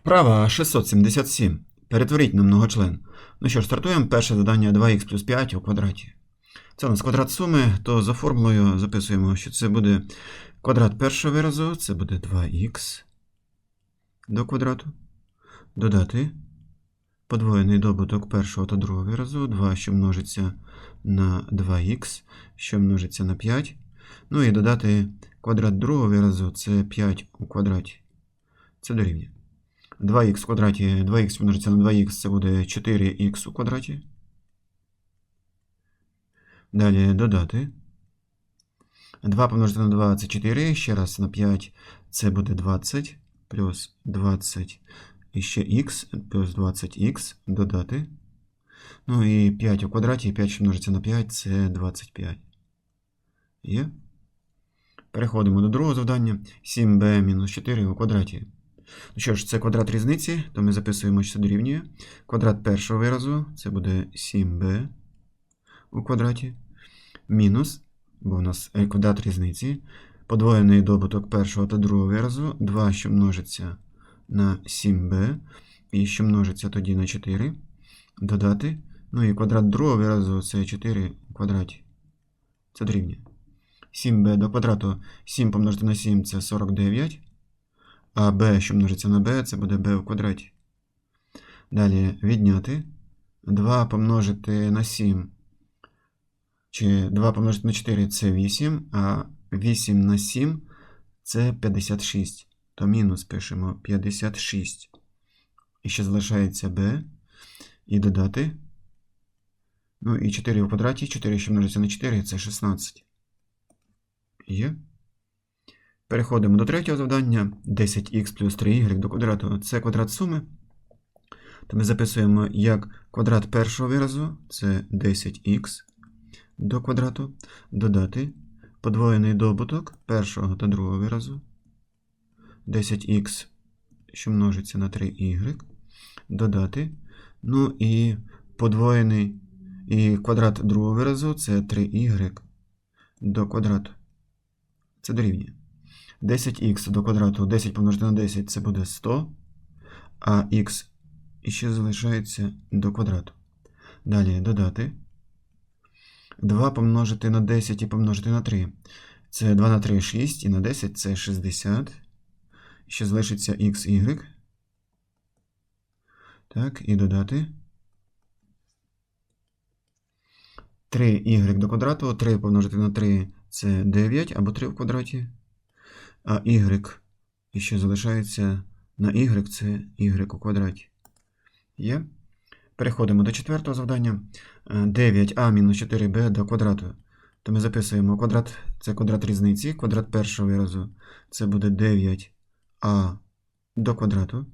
Вправа 677. Перетворіть на многочлен. Ну що ж, стартуємо. Перше завдання 2х плюс 5 у квадраті. Це у нас квадрат суми, то за формулою записуємо, що це буде квадрат першого виразу, це буде 2х до квадрату. Додати подвоєний добуток першого та другого виразу, 2, що множиться на 2х, що множиться на 5. Ну і додати квадрат другого виразу, це 5 у квадраті. Це дорівнює. 2х в квадраті, 2х помножиться на 2х, це буде 4х у квадраті. Далі додати. 2 помножити на 2 це 4, ще раз на 5 це буде 20, плюс 20 і ще х, плюс 20х додати. Ну і 5 у квадраті, 5 що на 5 це 25. Є. Переходимо до другого завдання. 7b мінус 4 у квадраті. Ну що ж, це квадрат різниці, то ми записуємо, що це дорівнює. Квадрат першого виразу це буде 7b у квадраті. Мінус, бо у нас е, квадрат різниці. Подвоєний добуток першого та другого виразу. 2, що множиться на 7b, і що множиться тоді на 4. Додати. Ну і квадрат другого виразу це 4 у квадраті. Це дорівнює. 7b до квадрату 7 помножити на 7 це 49. А b, що множиться на b, це буде b у квадраті. Далі відняти. 2 помножити на 7. Чи 2 помножити на 4 це 8, а 8 на 7 це 56. То мінус пишемо 56. І ще залишається b. І додати. Ну і 4 у квадраті. 4, що множиться на 4, це 16. Є. Переходимо до третього завдання. 10х плюс 3y до квадрату. Це квадрат суми. То ми записуємо як квадрат першого виразу, це 10х до квадрату. Додати подвоєний добуток першого та другого виразу. 10х, що множиться на 3y. Додати. Ну і подвоєний і квадрат другого виразу це 3y до квадрату. Це дорівнює. 10х до квадрату 10 помножити на 10 це буде 100, а х іще залишається до квадрату. Далі додати. 2 помножити на 10 і помножити на 3. Це 2 на 3 6, і на 10 це 60. Ще залишиться xy. Так, і додати. 3y до квадрату. 3 помножити на 3 це 9 або 3 в квадраті. А y і ще залишається на y це y у квадраті. Є. Переходимо до четвертого завдання. 9а мінус 4b до квадрату. То ми записуємо квадрат це квадрат різниці. Квадрат першого виразу це буде 9а до квадрату.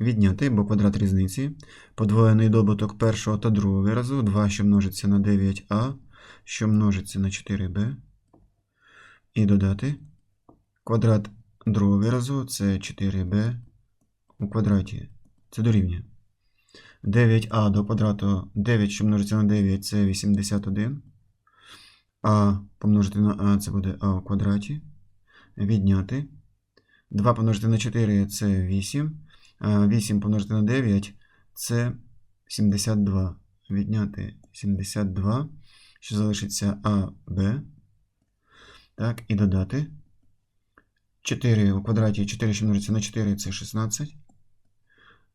Відняти, бо квадрат різниці. Подвоєний добуток першого та другого виразу. 2, що множиться на 9а, що множиться на 4b. І додати. Квадрат другого виразу це 4b у квадраті. Це дорівнює. 9а до квадрату 9, що множиться на 9, це 81. А помножити на а це буде а у квадраті. Відняти. 2 помножити на 4 це 8. А 8 помножити на 9 це 72. Відняти 72. Що залишиться а, Б. Так, і додати. 4 у квадраті 4, що множиться на 4, це 16.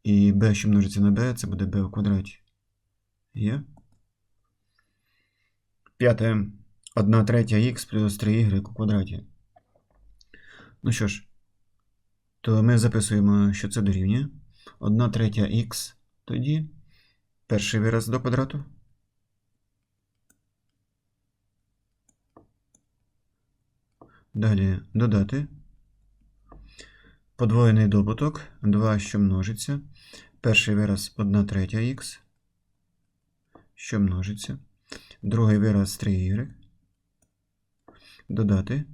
І b, що множиться на b, це буде b у квадраті. Є. П'яте. 1 третя х плюс 3y у квадраті. Ну що ж, то ми записуємо, що це дорівнює. 1 третя х тоді. Перший вираз до квадрату. Далі додати. Подвоєний добуток 2, що множиться. Перший вираз 1 третя х, що множиться. Другий вираз 3y. Додати.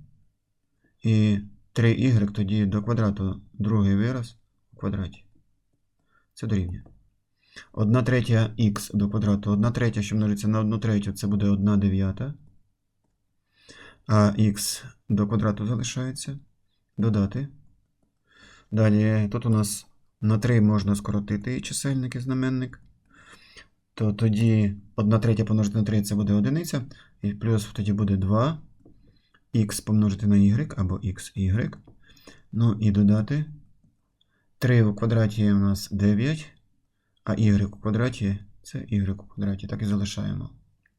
І 3y тоді до квадрату другий вираз у квадраті. Це дорівнює. 1 третя х до квадрату. 1 третя, що множиться на 1 третю, це буде 1 дев'ята. А х до квадрату залишається. Додати. Далі тут у нас На 3 можна скоротити чисельник і знаменник. То тоді 1 третя помножити на 3 це буде одиниця. І плюс тоді буде 2 х помножити на y або xy. Ну і додати 3 у квадраті у нас 9, а y у квадраті це y у квадраті. Так і залишаємо.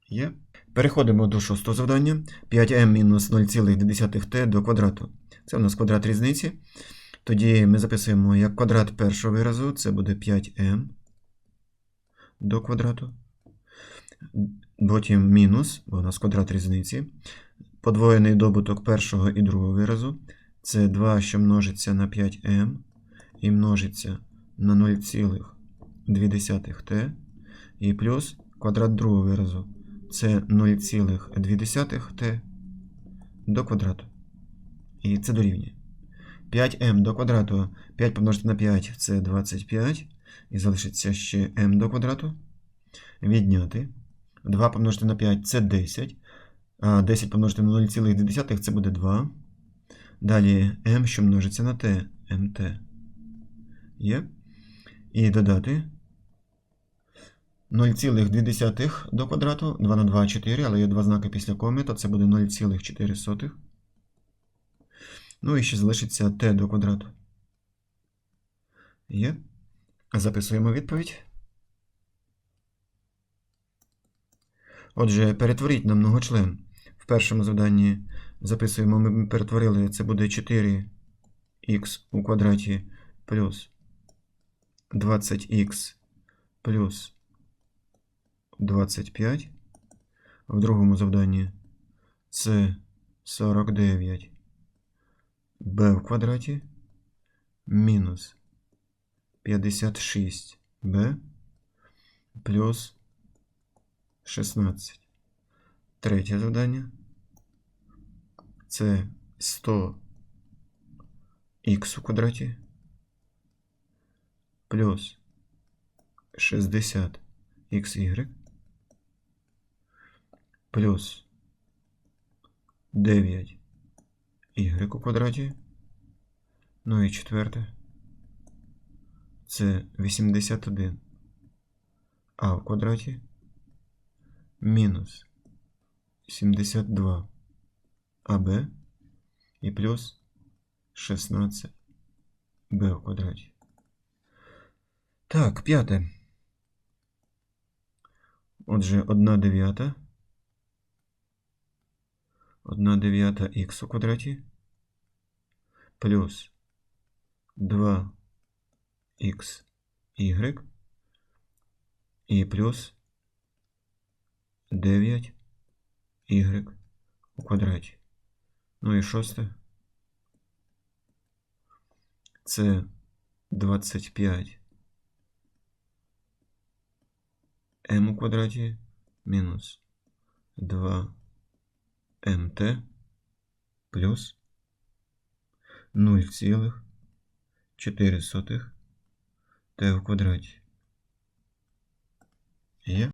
Є. Переходимо до шостого завдання. 5m мінус 0,2t до квадрату. Це у нас квадрат різниці. Тоді ми записуємо як квадрат першого виразу, це буде 5m до квадрату. Потім мінус, бо у нас квадрат різниці. Подвоєний добуток першого і другого виразу. Це 2, що множиться на 5m і множиться на 0,2t. І плюс квадрат другого виразу. Це 0,2t до квадрату. І це дорівнює. 5m до квадрату 5 помножити на 5 це 25. І залишиться ще m до квадрату. Відняти. 2 помножити на 5 це 10. А 10 помножити на 0,2 це буде 2. Далі m, що множиться на t, mt. Є. І додати 0,2 до квадрату. 2 на 2 4, але є два знаки після коми, то це буде 0,4. Ну і ще залишиться t до квадрату. Є. Записуємо відповідь. Отже, перетворіть на многочлен. В першому завданні записуємо, ми перетворили, це буде 4х у квадраті плюс 20х плюс 25. В другому завданні це 49 b в квадраті мінус 56b плюс 16. Третє завдання. Це 100 х у квадраті плюс 60 xy плюс 9 y у квадраті. Ну і четверте. Це 81 а в квадраті мінус 72 АБ і плюс 16 Б в квадраті. Так, п'яте. Отже, 1 дев'ята. 1 дев'ята х у квадраті плюс 2 х y і плюс 9 y у квадраті. Ну і шосте. Це 25 m у квадраті мінус 2 mt плюс 0,4 t в квадраті. Є?